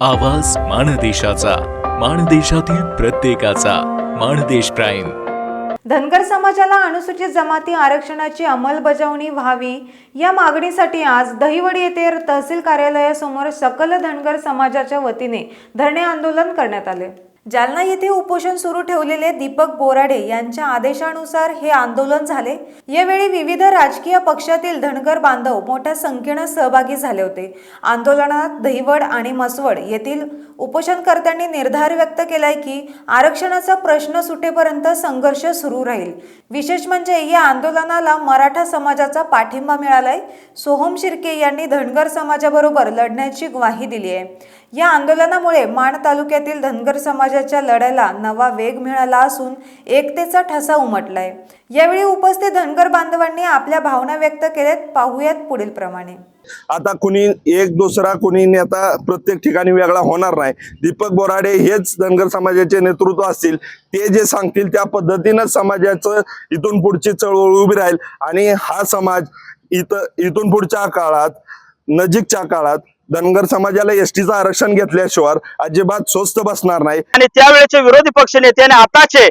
आवाज माणदेशाचा माणदेशातील प्रत्येकाचा माणदेश प्राईम. धनगर समाजाला अनुसूचित जमाती आरक्षणाची अंमलबजावणी व्हावी या मागणीसाठी आज दहिवडी येथे तहसील कार्यालयासमोर सकल धनगर समाजाच्या वतीने धरणे आंदोलन करण्यात आले. जालना येथे उपोषण सुरू ठेवलेले दीपक बोराडे यांच्या आदेशानुसार हे आंदोलन झाले. यावेळी विविध राजकीय पक्षातील धनगर बांधव मोठ्या संख्येनं सहभागी झाले होते. आंदोलनात दहिवड आणि मसवड येथील उपोषणकर्त्यांनी निर्धार व्यक्त केलाय की आरक्षणाचा प्रश्न सुटेपर्यंत संघर्ष सुरू राहील. विशेष म्हणजे या आंदोलनाला मराठा समाजाचा पाठिंबा मिळालाय. सोहम शिर्के यांनी धनगर समाजाबरोबर लढण्याची ग्वाही दिली आहे या आंदोलनामुळे माण तालुक्यातील धनगर समाजाच्या लढ्याला नवा वेग मिळाला असून एकतेचा ठसा उमटलाय. यावेळी उपस्थित धनगर बांधवांनी आपल्या भावना व्यक्त केल्यात. पाहूयात पुढील प्रमाणे. आता कुणी एक दुसरा कुणी नेता प्रत्येक ठिकाणी वेगळा होणार नाही. दीपक बोराडे हेच धनगर समाजाचे नेतृत्व असतील. ते जे सांगतील त्या पद्धतीनं समाजाचं इथून पुढची चळवळ उभी राहील. आणि हा समाज इथं इथून पुढच्या काळात नजीकच्या काळात धनगर समाजाला एसटीचं आरक्षण घेतल्याशिवाय अजिबात स्वस्त बसणार नाही. आणि त्यावेळेचे विरोधी पक्ष नेते आणि आताचे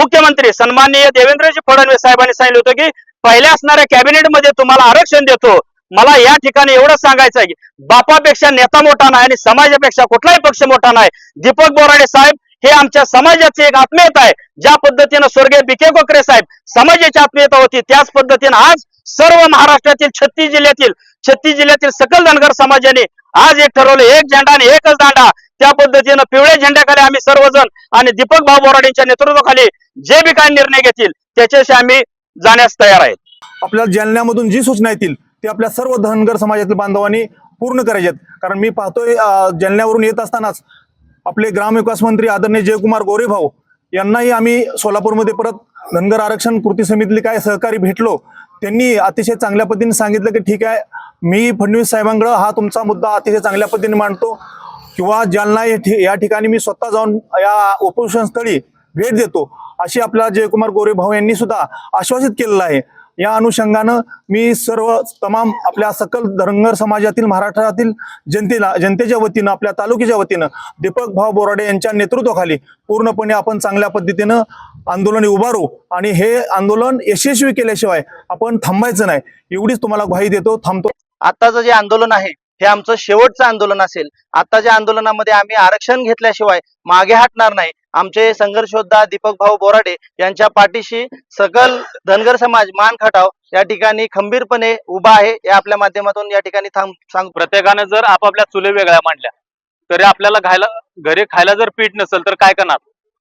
मुख्यमंत्री सन्माननीय देवेंद्रजी फडणवीस साहेबांनी सांगितलं होतं की पहिल्या असणाऱ्या कॅबिनेटमध्ये तुम्हाला आरक्षण देतो. मला या ठिकाणी एवढं सांगायचं आहे की बापापेक्षा नेता मोठा नाही आणि समाजापेक्षा कुठलाही पक्ष मोठा नाही. दीपक बोराडे साहेब हे आमच्या समाजाची एक आत्मीयता आहे. ज्या पद्धतीनं स्वर्गीय बिके कोकरे साहेब समाजाची आत्मीयता होती त्याच पद्धतीनं आज सर्व महाराष्ट्रातील छत्तीस जिल्ह्यातील छत्तीस जिल्ह्यातील सकल धनगर समाजाने आज एक ठरवलं एक झेंडा आणि एकच दांडा. त्या पद्धतीनं पिवळ्या झेंड्याखाली आम्ही सर्वजण आणि दीपक भाऊ बोराडेंच्या नेतृत्वाखाली जे बी काय निर्णय घेतील त्याच्याशी आम्ही जाण्यास तयार आहेत. आपल्या जालन्यामधून जी सूचना येतील ते आपल्या सर्व धनगर समाजातील बांधवांनी पूर्ण करायचे आहेत. कारण मी पाहतोय जालन्यावरून येत असतानाच आपले ग्रामविकास मंत्री आदरणीय जयकुमार गोरेभाऊ यांनाही आम्ही सोलापूरमध्ये परत धनगर आरक्षण कृती समितीतले काय सहकारी भेटलो त्यांनी अतिशय चांगल्या पद्धतीने सांगितलं की ठीक आहे मी फडणवीस साहेबांकडं हा तुमचा मुद्दा अतिशय चांगल्या पद्धतीने मांडतो. किंवा जालना या ठि- या ठिकाणी मी स्वतः जाऊन या उपोषण स्थळी भेट देतो. अशी आपला जयकुमार गोरे भाऊ यांनी सुद्धा आश्वासित केलेलं आहे. या अनुषंगानं मी सर्व तमाम आपल्या सकल धरंगर समाजातील महाराष्ट्रातील जनतेला जनतेच्या वतीनं आपल्या तालुक्याच्या वतीनं दीपक भाऊ बोराडे यांच्या नेतृत्वाखाली पूर्णपणे आपण चांगल्या पद्धतीनं आंदोलन उभारू. आणि हे आंदोलन यशस्वी केल्याशिवाय आपण थांबायचं नाही. एवढीच तुम्हाला ग्वाही देतो. थांबतो. आताचं जे आंदोलन आहे हे आमचं शेवटचं आंदोलन असेल. आताच्या आंदोलनामध्ये आम्ही आरक्षण घेतल्याशिवाय मागे हटणार नाही आमचे संघर्षोद्धा दीपक भाऊ बोराडे यांच्या पाठीशी सकल धनगर समाज मान खटाव या ठिकाणी खंबीरपणे उभा आहे या आपल्या माध्यमातून या ठिकाणी थांब सांग. प्रत्येकाने जर आपापल्या चुले वेगळ्या मांडल्या तरी आपल्याला खायला घरी खायला जर पीठ नसेल तर काय करणार?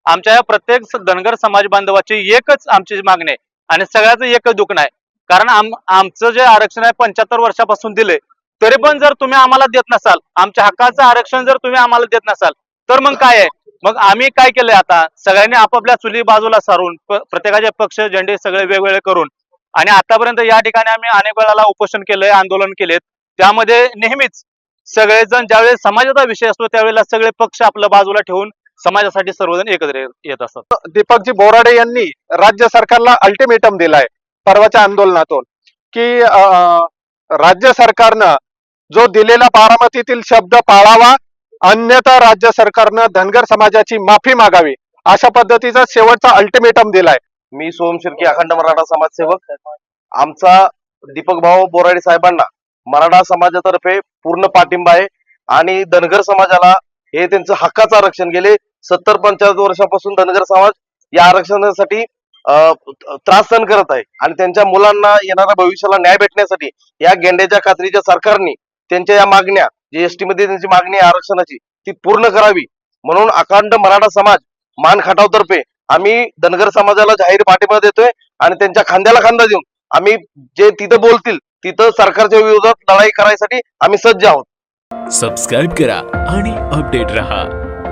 आमच्या या प्रत्येक धनगर समाज बांधवाची एकच आमची मागणी आहे आणि सगळ्याचं एकच दुखणं आहे. कारण आम आमचं जे आरक्षण आहे पंच्याहत्तर वर्षापासून दिले तरी पण जर तुम्ही आम्हाला देत नसाल आमच्या हक्काचं आरक्षण जर तुम्ही आम्हाला देत नसाल तर मग काय आहे? मग आम्ही काय केलंय आता? सगळ्यांनी आपापल्या चुली बाजूला सारून प्रत्येकाचे पक्ष झेंडे सगळे वेगवेगळे करून आणि आतापर्यंत या ठिकाणी आम्ही अनेक वेळाला उपोषण केलंय आंदोलन केलेत. त्यामध्ये नेहमीच सगळेजण ज्यावेळेस समाजाचा विषय असतो त्यावेळेला सगळे पक्ष आपल्या बाजूला ठेवून समाजासाठी सर्वजण एकत्र येत असतात. दीपकजी बोराडे यांनी राज्य सरकारला अल्टिमेटम दिलाय. परवाच्या आंदोलनातून की राज्य सरकारनं जो दिलेला बारामतीतील शब्द पाळावा अन्यथा राज्य सरकारनं धनगर समाजाची माफी मागावी अशा पद्धतीचा शेवटचा अल्टिमेटम दिलाय. मी सोम शिर्के अखंड मराठा समाजसेवक. आमचा दीपक भाऊ बोराडे साहेबांना मराठा समाजातर्फे पूर्ण पाठिंबा आहे आणि धनगर समाजाला हे त्यांचं हक्काचं आरक्षण गेले. सत्तर पंचाहत्तर वर्षापासून धनगर समाज या आरक्षणासाठी त्रास सहन करत आहे. आणि त्यांच्या मुलांना येणाऱ्या भविष्याला न्याय भेटण्यासाठी या गेंड्याच्या खात्रीच्या सरकारने त्यांच्या या मागण्या जी एसटी मध्ये त्यांची मागणी आहे आरक्षणाची ती पूर्ण करावी. म्हणून अखंड मराठा समाज मान खटावतर्फे आम्ही धनगर समाजाला जाहीर पाठिंबा देतोय आणि त्यांच्या खांद्याला खांदा देऊन आम्ही जे तिथं बोलतील तिथं सरकारच्या विरोधात लढाई करायसाठी आम्ही सज्ज आहोत. सबस्क्राईब करा आणि अपडेट रहा.